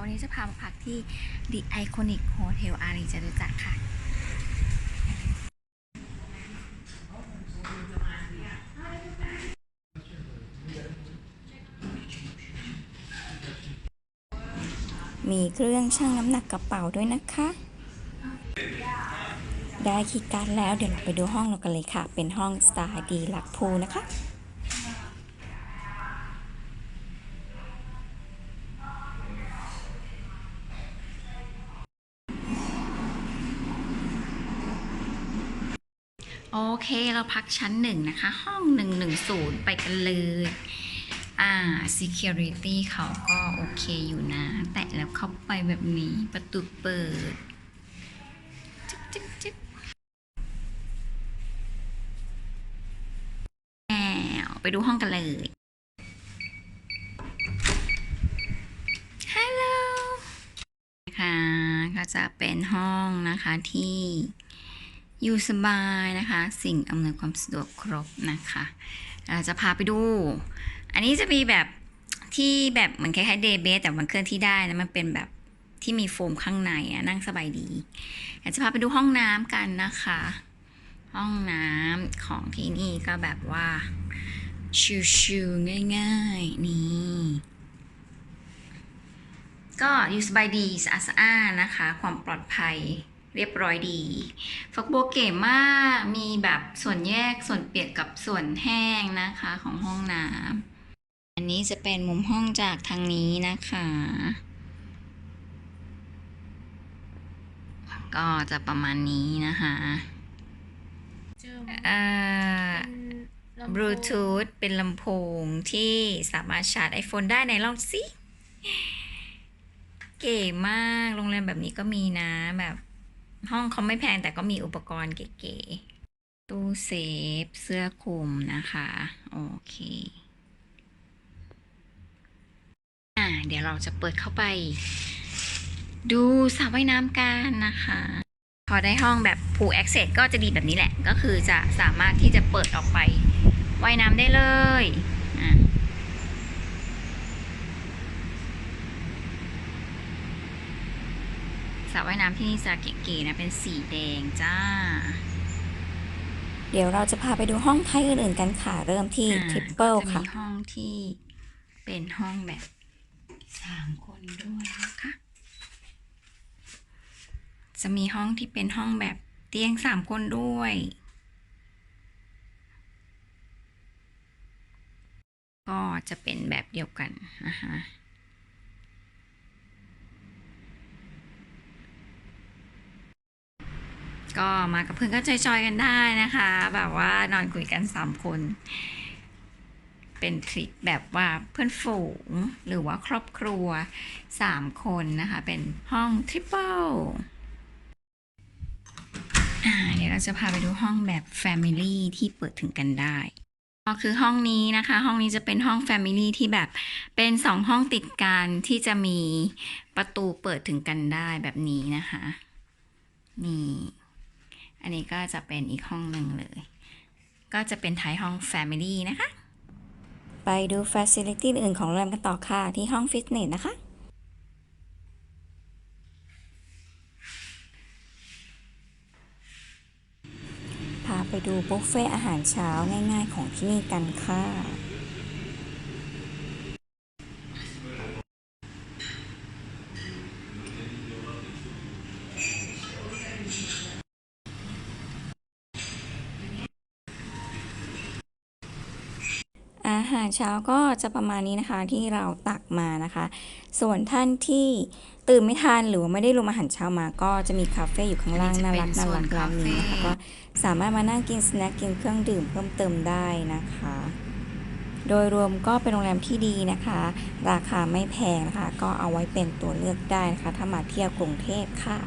วันนี้จะพามาพักที่ The Iconic Hotel อารีจะรู้จักค่ะ มีเครื่องชั่งน้ำหนักกระเป๋าด้วยนะคะ ได้คีย์การ์ดแล้วเดี๋ยวเราไปดูห้องเรากันเลยค่ะ เป็นห้องสไตล์ดีลักพูนะคะ โอเคเราพักชั้นหนึ่งนะคะ ห้อง 110 ไปกันเลยอ่า security เขาก็โอเคอยู่นะ แตะแล้วเข้าไปแบบนี้ประตูเปิดจิ๊บจิ๊บจิ๊บแล้วไปดูห้องกันเลย ฮัลโหลนะคะก็จะเป็นห้องนะคะที่ อยู่สบายนะคะ สิ่งอำนวยความสะดวกครบนะคะเราจะพาไปดู อันนี้จะมีแบบที่แบบเหมือนคล้ายๆเดย์เบสแต่มันเคลื่อนที่ได้นะมันเป็นแบบที่มีโฟมข้างในอะนั่งสบายดีอยากจะพาไปดูห้องน้ำกันนะคะ ห้องน้ำของที่นี่ก็แบบว่าชิวๆง่ายๆ นี่ ก็อยู่สบายดีสะอาดสะอ้านนะคะ ความปลอดภัย เรียบร้อยดีฟักบัวเก๋มากมีแบบส่วนแยกส่วนเปียกกับส่วนแห้งนะคะของห้องน้ำอันนี้จะเป็นมุมห้องจากทางนี้นะคะ ก็จะประมาณนี้นะคะเจอเอ่อลำโพงบลูทูธเป็นลำโพงที่สามารถชาร์จ iPhone ได้ในลองสิ เก๋มาก โรงแรมแบบนี้ก็มีนะแบบ ห้องเขาไม่แพงแต่ก็มีอุปกรณ์เก๋ๆ ตู้เซฟ เสื้อคลุมนะคะ โอเคอ่าเดี๋ยวเราจะเปิดเข้าไป ดูสระว่ายน้ำกันนะคะ พอได้ห้องแบบ pool access ก็จะดีแบบนี้แหละ ก็คือจะสามารถที่จะเปิดออกไปว่ายน้ำได้เลยอะส ระว่ายน้ำที่นี่จะเก๋ๆนะ เป็นสีแดงจ้า เดี๋ยวเราจะพาไปดูห้องไทยอื่นๆกันค่ะ เริ่มที่อ่าทริปเปิลก็จค่ะมีห้องที่เป็นห้องแบบสามคนด้วยนะคะ จะมีห้องที่เป็นห้องแบบเตียงสามคนด้วยก็จะเป็นแบบเดียวกันนะคะ ก็มากับเพื่อนก็จอยๆกันได้นะคะ แบบว่านอนคุยกันสามคน เป็นทริปแบบว่าเพื่อนฝูงหรือว่าครอบครัวสามคนนะคะ เป็นห้องทริปเปิลเดี๋ยวเราจะพาไปดูห้องแบบ Family ที่เปิดถึงกันได้ก็คือห้องนี้นะคะ ห้องนี้จะเป็นห้อง Family ที่แบบเป็นสองห้องติดกันที่จะมีประตูเปิดถึงกันได้แบบนี้นะคะ นี่ อันนี้ก็จะเป็นอีกห้องหนึ่งเลย ก็จะเป็นท้ายห้อง Family นะคะ ไปดูฟ a ซิลิตี้อื่นของโรงแรมกันต่อค่ะ ที่ห้องฟิตเนสนะคะ พาไปดูบุฟเฟ่อาหารเช้าง่ายๆของที่นี่กันค่ะ อาหารเช้าก็จะประมาณนี้นะคะที่เราตักมานะคะ ส่วนท่านที่ตื่นไม่ทันหรือว่าไม่ได้รวมอาหารเช้ามาก็จะมีคาเฟ่อยู่ข้างล่างอันน่านี้รักจะน่าเป็นรักโซนร้านนี้นะคะคาเฟ่ก็สามารถมานั่งกินสแน็คกินเครื่องดื่มเพิ่มเติมได้นะคะ โดยรวมก็เป็นโรงแรมที่ดีนะคะ ราคาไม่แพงนะคะ ก็เอาไว้เป็นตัวเลือกได้นะคะ ถ้ามาเที่ยวกรุงเทพค่ะ